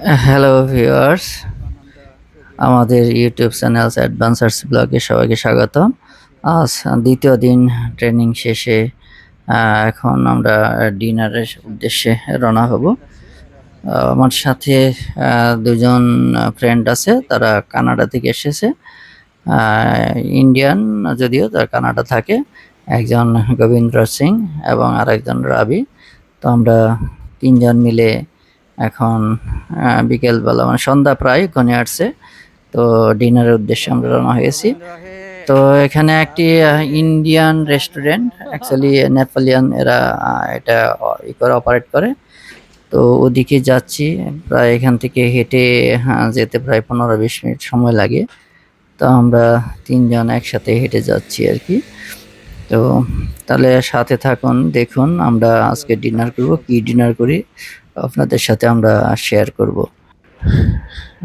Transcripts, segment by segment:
Hello viewers আমাদের YouTube channel advancers ব্লগে সবাইকে স্বাগত আজ দ্বিতীয় দিন ট্রেনিং শেষে এখন আমরা ডিনারের উদ্দেশ্যে রওনা হব। আমার সাথে দুজন ফ্রেন্ড আছে, তারা কানাডা থেকে এসেছে। ইন্ডিয়ান যদিও তার কানাডা থাকে, একজন গোবিন্দ্র সিং এবং আরেকজন রাবি। তো আমরা তিনজন মিলে এখন বিকেলবেলা মানে সন্ধ্যা প্রায় ঘনে আসছে। তো ডিনারের উদ্দেশ্যে আমরা রওনা হয়েছি। তো এখানে একটি ইন্ডিয়ান রেস্টুরেন্ট অ্যাকচুয়ালি নেপালিয়ান এরা এটা ই করে অপারেট করে। তো ওদিকে যাচ্ছি প্রায় এখান থেকে হেঁটে হ্যাঁ, যেতে প্রায় পনেরো বিশ মিনিট সময় লাগে। তো আমরা তিনজন একসাথে হেঁটে যাচ্ছি আর কি। তো তাহলে সাথে থাকুন দেখুন আমরা আজকে ডিনার করব কি ডিনার করি। আপনাদের সাথে আমরা শেয়ার করব।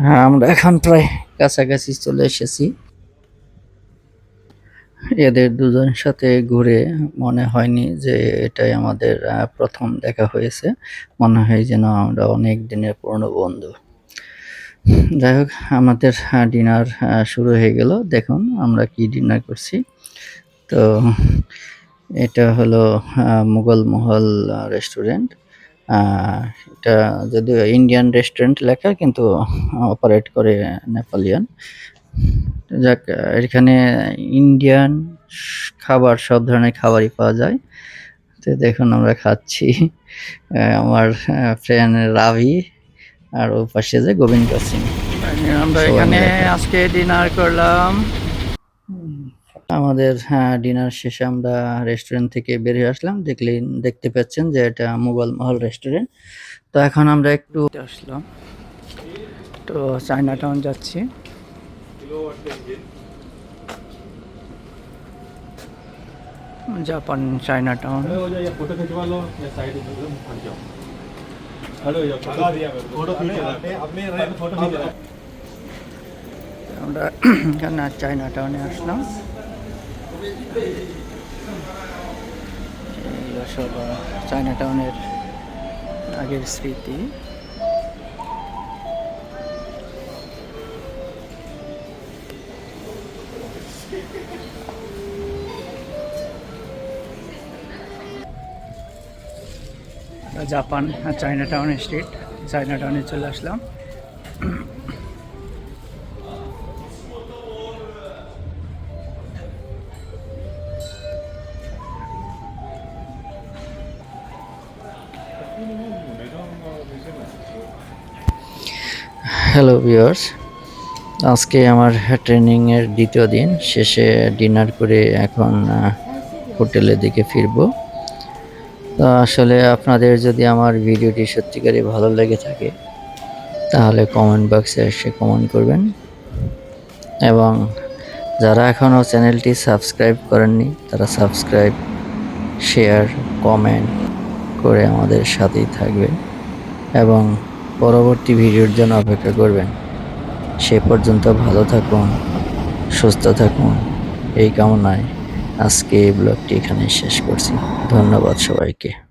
হ্যাঁ আমরা এখন প্রায় কাছাকাছি চলে এসেছি। এদের দুজন সাথে ঘুরে মনে হয়নি যে এটাই আমাদের প্রথম দেখা হয়েছে। মনে হয় যেন আমরা অনেক দিনের পুরনো বন্ধু। যাই হোক, আমাদের ডিনার শুরু হয়ে গেল। দেখুন আমরা কি ডিনার করছি। তো এটা হলো মুঘল মহল রেস্টুরেন্ট এটা যদিও ইন্ডিয়ান রেস্টুরেন্ট লেখা কিন্তু অপারেট করে নেপালিয়ান যাক এখানে ইন্ডিয়ান খাবার সব ধরনের খাবারই পাওয়া যায়। তো দেখুন আমরা খাচ্ছি। আমার ফ্রেন্ড রাভি আর ও পাশে যে গোবিন্দ সিং। আমরা এখানে। আজকে ডিনার করলাম। আমাদের হ্যাঁ, ডিনার শেষে আমরা রেস্টুরেন্ট থেকে বেরিয়ে আসলাম। দেখলে দেখতে পাচ্ছেন যে এটা মোগল মহল রেস্টুরেন্ট তো এখন আমরা একটু আসলাম। তো চায়না টাউন যাচ্ছি। জাপান চায়না টাউন আমরা এখানে চায়না টাউনে আসলাম। সব চায়না টাউনের আগের স্মৃতি। Japan Chinatown street China টাউনে চলে আসলাম। হ্যালো ভিউয়ার্স আজকে আমার ট্রেনিংয়ের দ্বিতীয় দিন। শেষে ডিনার করে এখন হোটেলের দিকে ফিরবো। তো আসলে আপনাদের যদি আমার ভিডিওটি সত্যিকারই ভালো লেগে থাকে, তাহলে কমেন্ট বক্সে এসে কমেন্ট করবেন। এবং যারা এখনও চ্যানেলটি সাবস্ক্রাইব করেননি, তারা সাবস্ক্রাইব শেয়ার কমেন্ট করে আমাদের সাথেই থাকবেন এবং পরবর্তী ভিডিওর জন্য অপেক্ষা করবেন। সে পর্যন্ত ভালো থাকুন, সুস্থ থাকুন। এই কামনায় আজকে এই ব্লগটি এখানে শেষ করছি। ধন্যবাদ সবাইকে।